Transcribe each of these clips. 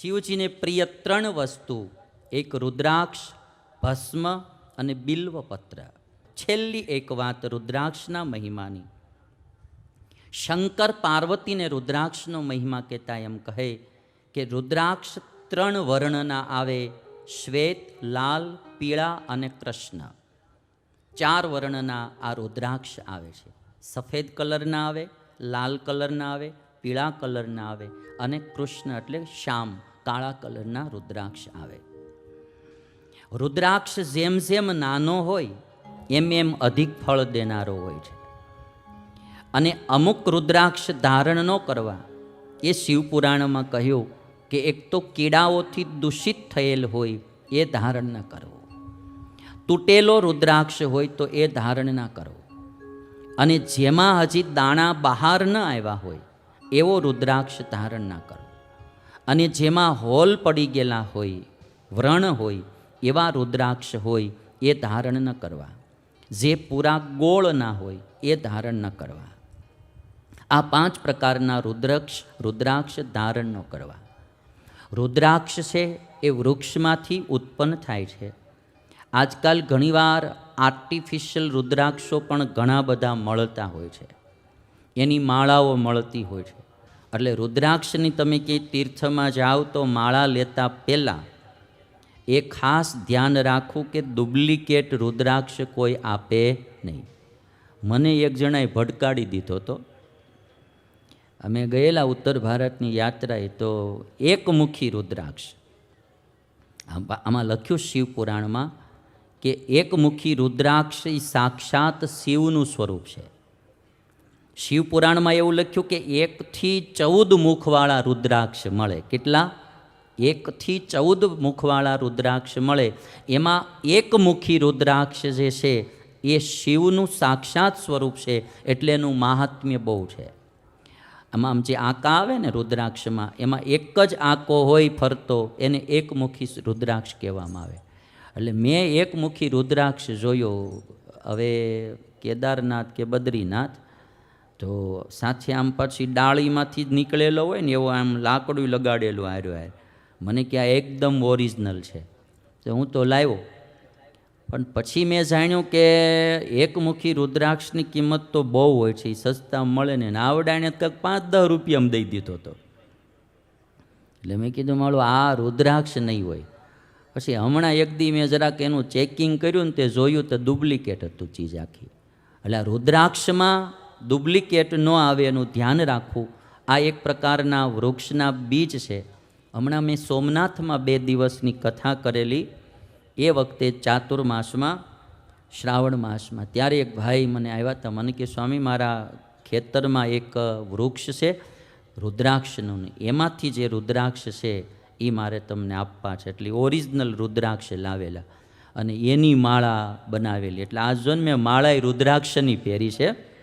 શિવજીને પ્રિય ત્રણ વસ્તુ, એક રુદ્રાક્ષ, ભસ્મ અને બિલ્વપત્ર. છેલ્લી એક વાત રુદ્રાક્ષના મહિમાની. શંકર પાર્વતીને રુદ્રાક્ષનો મહિમા કહેતા એમ કહે કે રુદ્રાક્ષ ત્રણ વર્ણના આવે, શ્વેત, લાલ, પીળા અને કૃષ્ણ. ચાર વર્ણના આ રુદ્રાક્ષ આવે છે. સફેદ કલરના આવે, લાલ કલરના આવે પીળા કલરના આવે અને કૃષ્ણ એટલે શ્યામ, કાળા કલરના રુદ્રાક્ષ આવે. રુદ્રાક્ષ જેમ જેમ નાનો હોય, એમ એમ અધિક ફળ દેનારો હોય છે. અને અમુક રુદ્રાક્ષ ધારણ ન કરવા, એ શિવપુરાણમાં કહ્યું કે એક તો કીડાઓથી દૂષિત થયેલ હોય, એ ધારણ ન કરવો. તૂટેલો રુદ્રાક્ષ હોય તો એ ધારણ ના કરવો અને જેમાં હજી દાણા બહાર ન આવ્યા હોય એવો રુદ્રાક્ષ ધારણ ના કરવો અને જેમાં હોલ પડી ગયેલા હોય, વ્રણ હોય, એવા રુદ્રાક્ષ હોય, એ ધારણ ન કરવા. જે પૂરા ગોળ ના હોય, એ ધારણ ન કરવા. આ પાંચ પ્રકારના રુદ્રાક્ષ રુદ્રાક્ષ ધારણ ન કરવા. રુદ્રાક્ષ છે એ વૃક્ષમાંથી ઉત્પન્ન થાય છે. આજકાલ ઘણીવાર આર્ટિફિશિયલ રુદ્રાક્ષો પણ ઘણા બધા મળતા હોય છે. એની માળાઓ મળતી હોય છે. એટલે રુદ્રાક્ષની તમે કે તીર્થમાં જાઓ તો માળા લેતા પહેલાં એ ખાસ ધ્યાન રાખવું કે ડુપ્લિકેટ રુદ્રાક્ષ કોઈ આપે નહીં. મને એક જણાએ ભડકાડી દીધો તો અમે ગયેલા ઉત્તર ભારતની યાત્રાએ તો એકમુખી રુદ્રાક્ષ. આમાં લખ્યું શિવ પુરાણમાં કે એકમુખી રુદ્રાક્ષ એ સાક્ષાત શિવનું સ્વરૂપ છે. શિવ પુરાણમાં એવું લખ્યું કે એકથી ચૌદ મુખવાળા રુદ્રાક્ષ મળે. કેટલા? એકથી ચૌદ મુખવાળા રુદ્રાક્ષ મળે. એમાં એકમુખી રુદ્રાક્ષ જે છે, એ શિવનું સાક્ષાત સ્વરૂપ છે, એટલે એનું મહાત્મ્ય બહુ છે. આમાં આમ જે આંકા આવે ને રુદ્રાક્ષમાં, એમાં એક જ આંકો હોય ફરતો, એને એકમુખી રુદ્રાક્ષ કહેવામાં આવે. એટલે મેં એકમુખી રુદ્રાક્ષ જોયો, હવે કેદારનાથ કે બદ્રીનાથ તો સાથે આમ પછી ડાળીમાંથી જ નીકળેલો હોય ને એવો આમ લાકડું લગાડેલું આર્યો આર મને કે આ એકદમ ઓરિજિનલ છે. તો હું તો લાવ્યો. પણ પછી મેં જાણ્યું કે એકમુખી રુદ્રાક્ષની કિંમત તો બહુ હોય છે એ સસ્તા મળે ને આવડાને કંઈક પાંચ દસ રૂપિયામાં દઈ દીધો હતો એટલે મેં કીધું મારું આ રુદ્રાક્ષ નહીં હોય. પછી હમણાં એક દી મેં જરાક એનું ચેકિંગ કર્યું ને તે જોયું તો ડુપ્લિકેટ હતું ચીજ આખી. એટલે આ રુદ્રાક્ષમાં ડુપ્લિકેટ ન આવે એનું ધ્યાન રાખવું. આ એક પ્રકારના વૃક્ષના બીજ છે. હમણાં મેં સોમનાથમાં બે દિવસની કથા કરેલી. એ વખતે ચાતુર્માસમાં શ્રાવણ માસમાં. ત્યારે એક ભાઈ મને આવ્યા હતા. મને કે, સ્વામી, મારા ખેતરમાં એક વૃક્ષ છે, રુદ્રાક્ષનું. એમાંથી જે રુદ્રાક્ષ છે એ મારે તમને આપવા છે. એટલે ઓરિજિનલ રુદ્રાક્ષ લાવેલા. અને એની માળા બનાવેલી. એટલે આ જો ને મેં માળાએ રુદ્રાક્ષની પહેરી છે.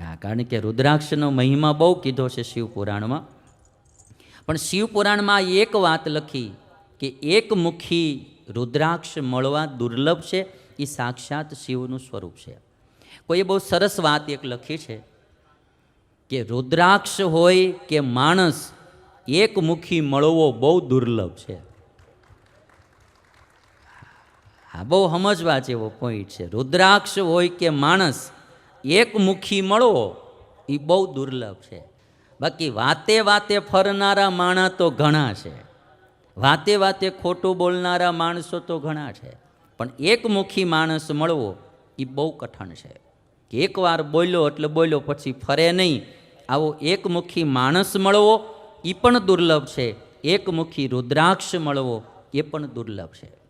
હા કારણ કે રુદ્રાક્ષનો મહિમા બહુ કીધો છે શિવપુરાણમાં પણ શિવપુરાણમાં એક વાત લખી કે એકમુખી રુદ્રાક્ષ મળવા દુર્લભ છે એ સાક્ષાત શિવનું સ્વરૂપ છે. કોઈએ બહુ સરસ વાત એક લખી છે કે રુદ્રાક્ષ હોય કે માણસ એકમુખી મળવો બહુ દુર્લભ છે. હા બહુ સમજવા જેવો પોઈન્ટ છે. રુદ્રાક્ષ હોય કે માણસ એકમુખી મળવો એ બહુ દુર્લભ છે. બાકી વાતે વાતે ફરનારા માણા તો ઘણા છે. વાતે વાતે ખોટું બોલનારા માણસો તો ઘણા છે. પણ એકમુખી માણસ મળવો એ બહુ કઠણ છે. કે એકવાર બોલ્યો એટલે બોલ્યો પછી ફરે નહીં. આવો એકમુખી માણસ મળવો એ પણ દુર્લભ છે. એકમુખી રુદ્રાક્ષ મળવો, એ પણ દુર્લભ છે.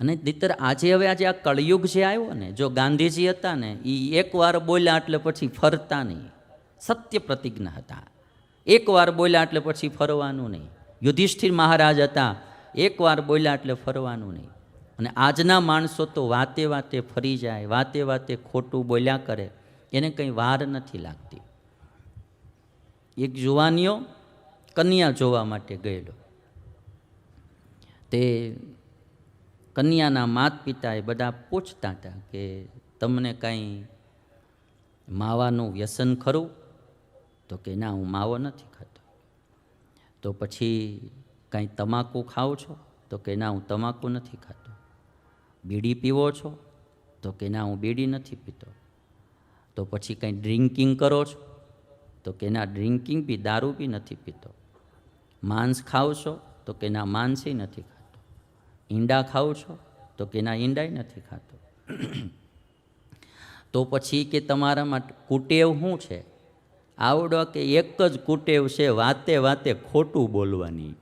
અને દીતર આજે હવે આજે આ કળયુગ જે આવ્યો ને, જો ગાંધીજી હતા ને એ એકવાર બોલ્યા એટલે પછી ફરતા નહીં. સત્ય પ્રતિજ્ઞા હતા. એકવાર બોલ્યા એટલે પછી ફરવાનું નહીં. યુધિષ્ઠિર મહારાજ હતા એકવાર બોલ્યા એટલે ફરવાનું નહીં. અને આજના માણસો તો વાતે વાતે ફરી જાય, વાતે વાતે ખોટું બોલ્યા કરે, એને કંઈ વાર નથી લાગતી. એક જુવાનીઓ કન્યા જોવા માટે ગયેલો. તે કન્યાના માત પિતાએ બધા પૂછતા હતા કે તમને કાંઈ માવાનું વ્યસન ખરું? તો કે ના, હું માવો નથી ખાતો. તો પછી કાંઈ તમાકુ ખાઓ છો? તો કે ના, હું તમાકુ નથી ખાતો. બીડી પીવો છો? તો કે ના, હું બીડી નથી પીતો. તો પછી કાંઈ ડ્રિંકિંગ કરો છો? તો કે ના, ડ્રિંકિંગ બી, દારૂ બી નથી પીતો. માંસ ખાવ છો? તો કે ના માંસય નથી ઈંડા ખાઓ છો? તો કે ના, ઈંડાય નથી ખાતો. તો પછી કે તમારા માટે કુટેવ શું છે? આવડો કે એક જ કુટેવ છે વાતે વાતે ખોટું બોલવાની?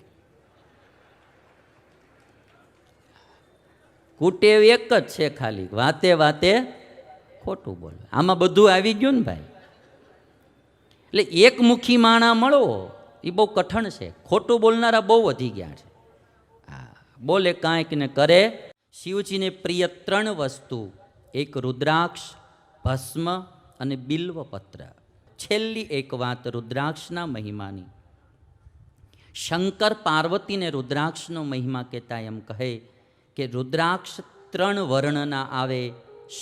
કુટેવ એક જ છે ખાલી, વાતે વાતે ખોટું બોલવા. આમાં બધું આવી ગયું ને ભાઈ? એટલે એકમુખી માણા મળવો એ બહુ કઠણ છે. ખોટું બોલનારા બહુ વધી ગયા છે. બોલે કાંઈક ને કરે. શિવજીને પ્રિય ત્રણ વસ્તુ, એક રુદ્રાક્ષ, ભસ્મ અને બિલ્વપત્ર. છેલ્લી એક વાત રુદ્રાક્ષના મહિમાની. શંકર પાર્વતીને રુદ્રાક્ષનો મહિમા કહેતા એમ કહે કે રુદ્રાક્ષ ત્રણ વર્ણના આવે,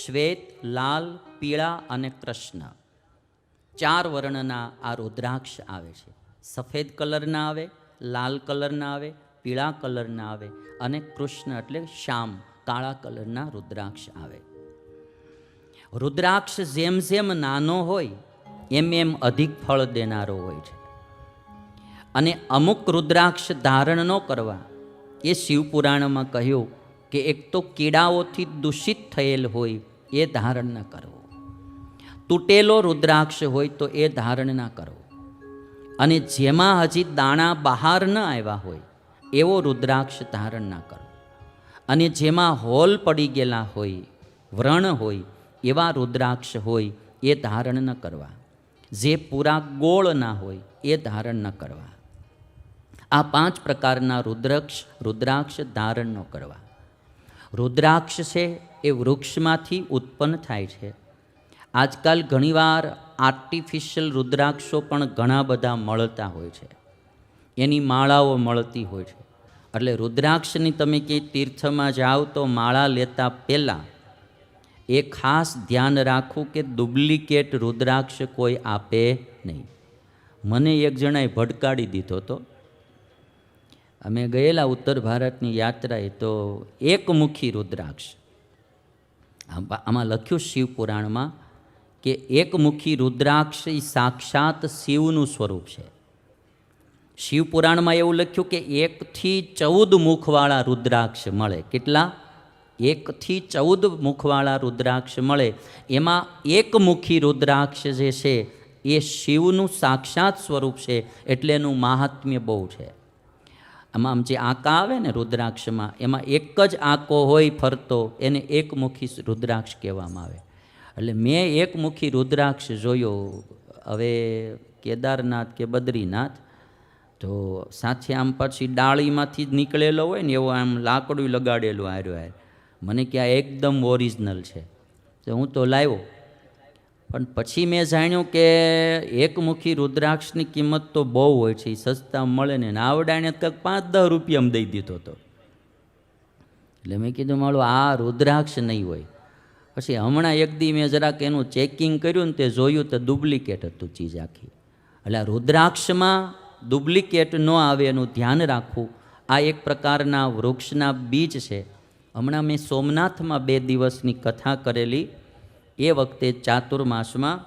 શ્વેત, લાલ, પીળા અને કૃષ્ણ. ચાર વર્ણના આ રુદ્રાક્ષ આવે છે. સફેદ કલરના આવે, લાલ કલરના આવે પીળા કલરના આવે અને કૃષ્ણ એટલે શ્યામ, કાળા કલરના રુદ્રાક્ષ આવે. રુદ્રાક્ષ જેમ જેમ નાનો હોય, એમ એમ અધિક ફળ દેનારો હોય છે. અને અમુક રુદ્રાક્ષ ધારણ ન કરવા, એ શિવપુરાણમાં કહ્યું કે એક તો કીડાઓથી દૂષિત થયેલ હોય, એ ધારણ ન કરવો. તૂટેલો રુદ્રાક્ષ હોય તો એ ધારણ ના કરવો. અને જેમાં હજી દાણા બહાર ન આવ્યા હોય એવો રુદ્રાક્ષ ધારણ ના કરવો અને જેમાં હોલ પડી ગયેલા હોય, વ્રણ હોય, એવા રુદ્રાક્ષ હોય, એ ધારણ ન કરવા. જે પૂરા ગોળ ના હોય, એ ધારણ ન કરવા. આ પાંચ પ્રકારના રુદ્રાક્ષ રુદ્રાક્ષ ધારણ ન કરવા. રુદ્રાક્ષ છે એ વૃક્ષમાંથી ઉત્પન્ન થાય છે. આજકાલ ઘણીવાર આર્ટિફિશિયલ રુદ્રાક્ષો પણ ઘણા બધા મળતા હોય છે. એની માળાઓ મળતી હોય છે. એટલે રુદ્રાક્ષની તમે ક્યાંય તીર્થમાં જાઓ તો માળા લેતા પહેલાં એ ખાસ ધ્યાન રાખવું કે ડુપ્લિકેટ રુદ્રાક્ષ કોઈ આપે નહીં. મને એક જણાએ ભડકાડી દીધો હતો. અમે ગયેલા ઉત્તર ભારતની યાત્રાએ તો એકમુખી રુદ્રાક્ષ. આમાં લખ્યું શિવ પુરાણમાં કે એકમુખી રુદ્રાક્ષ એ સાક્ષાત શિવનું સ્વરૂપ છે. શિવ પુરાણમાં એવું લખ્યું કે એકથી ચૌદ મુખવાળા રુદ્રાક્ષ મળે. કેટલા? એકથી ચૌદ મુખવાળા રુદ્રાક્ષ મળે. એમાં એકમુખી રુદ્રાક્ષ જે છે, એ શિવનું સાક્ષાત સ્વરૂપ છે, એટલે એનું મહાત્મ્ય બહુ છે. આમાં આમ જે આંકા આવે ને રુદ્રાક્ષમાં, એમાં એક જ આંકો હોય ફરતો, એને એકમુખી રુદ્રાક્ષ કહેવામાં આવે. એટલે મેં એકમુખી રુદ્રાક્ષ જોયો, હવે કેદારનાથ કે બદ્રીનાથ તો સાથે આમ પછી ડાળીમાંથી જ નીકળેલો હોય ને એવો આમ લાકડું લગાડેલું આર્યો આર મને કે આ એકદમ ઓરિજિનલ છે. તો હું તો લાવ્યો. પણ પછી મેં જાણ્યું કે એકમુખી રુદ્રાક્ષની કિંમત તો બહુ હોય છે, એ સસ્તા મળે ને આવડાને કંઈક પાંચ દસ રૂપિયામાં દઈ દીધો હતો એટલે મેં કીધું મારું આ રુદ્રાક્ષ નહીં હોય. પછી હમણાં એક દી મેં જરાક એનું ચેકિંગ કર્યું ને તે જોયું તો ડુપ્લિકેટ હતું ચીજ આખી. એટલે રુદ્રાક્ષમાં ડુપ્લિકેટ ન આવે એનું ધ્યાન રાખવું. આ એક પ્રકારના વૃક્ષના બીજ છે. હમણાં મેં સોમનાથમાં બે દિવસની કથા કરેલી. એ વખતે ચાતુર્માસમાં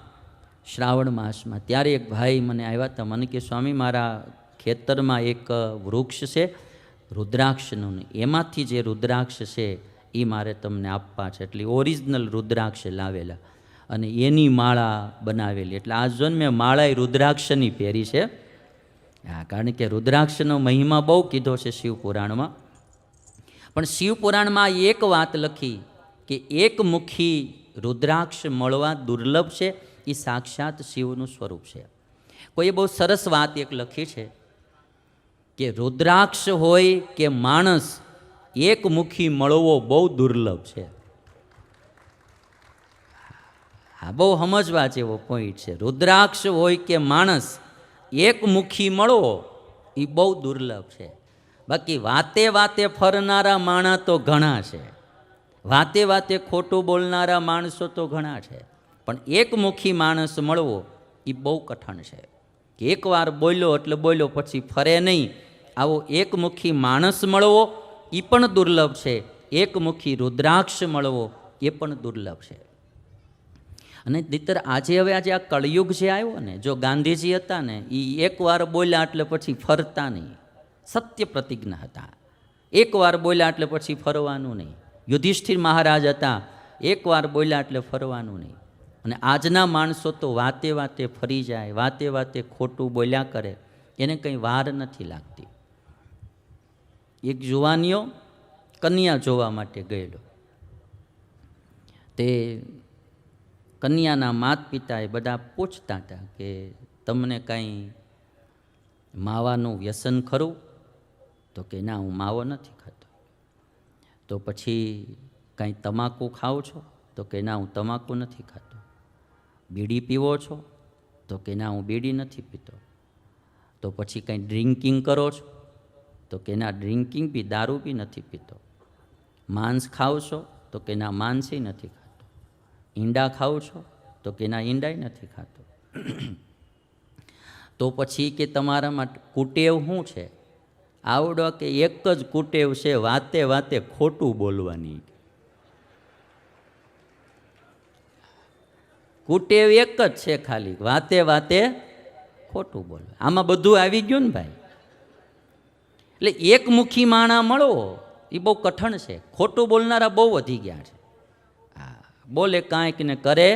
શ્રાવણ માસમાં. ત્યારે એક ભાઈ મને આવ્યા હતા. મને કે, સ્વામી, મારા ખેતરમાં એક વૃક્ષ છે, રુદ્રાક્ષનું. એમાંથી જે રુદ્રાક્ષ છે, એ મારે તમને આપવા છે. એટલે ઓરિજિનલ રુદ્રાક્ષ લાવેલા. અને એની માળા બનાવેલી. એટલે આ જો મેં માળાએ રુદ્રાક્ષની પહેરી છે. હા, કારણ કે રુદ્રાક્ષનો મહિમા બહુ કીધો છે શિવપુરાણમાં. પણ શિવપુરાણમાં એક વાત લખી કે એકમુખી રુદ્રાક્ષ મળવા દુર્લભ છે, એ સાક્ષાત શિવનું સ્વરૂપ છે. કોઈએ બહુ સરસ વાત એક લખી છે કે રુદ્રાક્ષ હોય કે માણસ એકમુખી મળવો બહુ દુર્લભ છે. આ બહુ સમજવા જેવો પોઈન્ટ છે. રુદ્રાક્ષ હોય કે માણસ એકમુખી મળવો એ બહુ દુર્લભ છે. બાકી વાતે વાતે ફરનારા માણા તો ઘણા છે. વાતે વાતે ખોટું બોલનારા માણસો તો ઘણા છે. પણ એકમુખી માણસ મળવો, એ બહુ કઠણ છે. એકવાર બોલ્યો એટલે બોલ્યો, પછી ફરે નહીં. આવો એકમુખી માણસ મળવો, એ પણ દુર્લભ છે. એકમુખી રુદ્રાક્ષ મળવો, એ પણ દુર્લભ છે. અને દીતર આજે હવે આજે આ કળયુગ જે આવ્યો ને, જો ગાંધીજી હતા ને એ એકવાર બોલ્યા એટલે પછી ફરતા નહીં. સત્ય પ્રતિજ્ઞા હતા. એકવાર બોલ્યા એટલે પછી ફરવાનું નહીં. યુધિષ્ઠિર મહારાજ હતા એકવાર બોલ્યા એટલે ફરવાનું નહીં. અને આજના માણસો તો વાતે વાતે ફરી જાય, વાતે વાતે ખોટું બોલ્યા કરે, એને કંઈ વાર નથી લાગતી. એક જુવાનીઓ કન્યા જોવા માટે ગયેલો. તે કન્યાના માત પિતાએ બધા પૂછતા હતા કે તમને કાંઈ માવાનું વ્યસન ખરું? તો કે, ના, હું માવો નથી ખાતો. તો પછી, કાંઈ તમાકુ ખાઓ છો? તો કે, ના, હું તમાકુ નથી ખાતો. બીડી પીવો છો? તો કે, ના, હું બીડી નથી પીતો. તો પછી, કંઈ ડ્રિંકિંગ કરો છો? તો કે, ના, ડ્રિંકિંગ બી, દારૂ બી નથી પીતો. માંસ ખાવ છો? તો કે, ના માંસય નથી ખાતો. ઈંડા ખાઓ છો? તો કે ના, ઈંડાય નથી ખાતો. તો પછી કે તમારામાં કુટેવ શું છે? આવડો કે એક જ કુટેવ છે વાતે વાતે ખોટું બોલવાની? કુટેવ એક જ છે ખાલી, વાતે વાતે ખોટું બોલવું. આમાં બધું આવી ગયું ને ભાઈ? એટલે એકમુખી માણા મળવો એ બહુ કઠણ છે. ખોટું બોલનારા બહુ વધી ગયા છે. બોલે કાંઈક ને કરે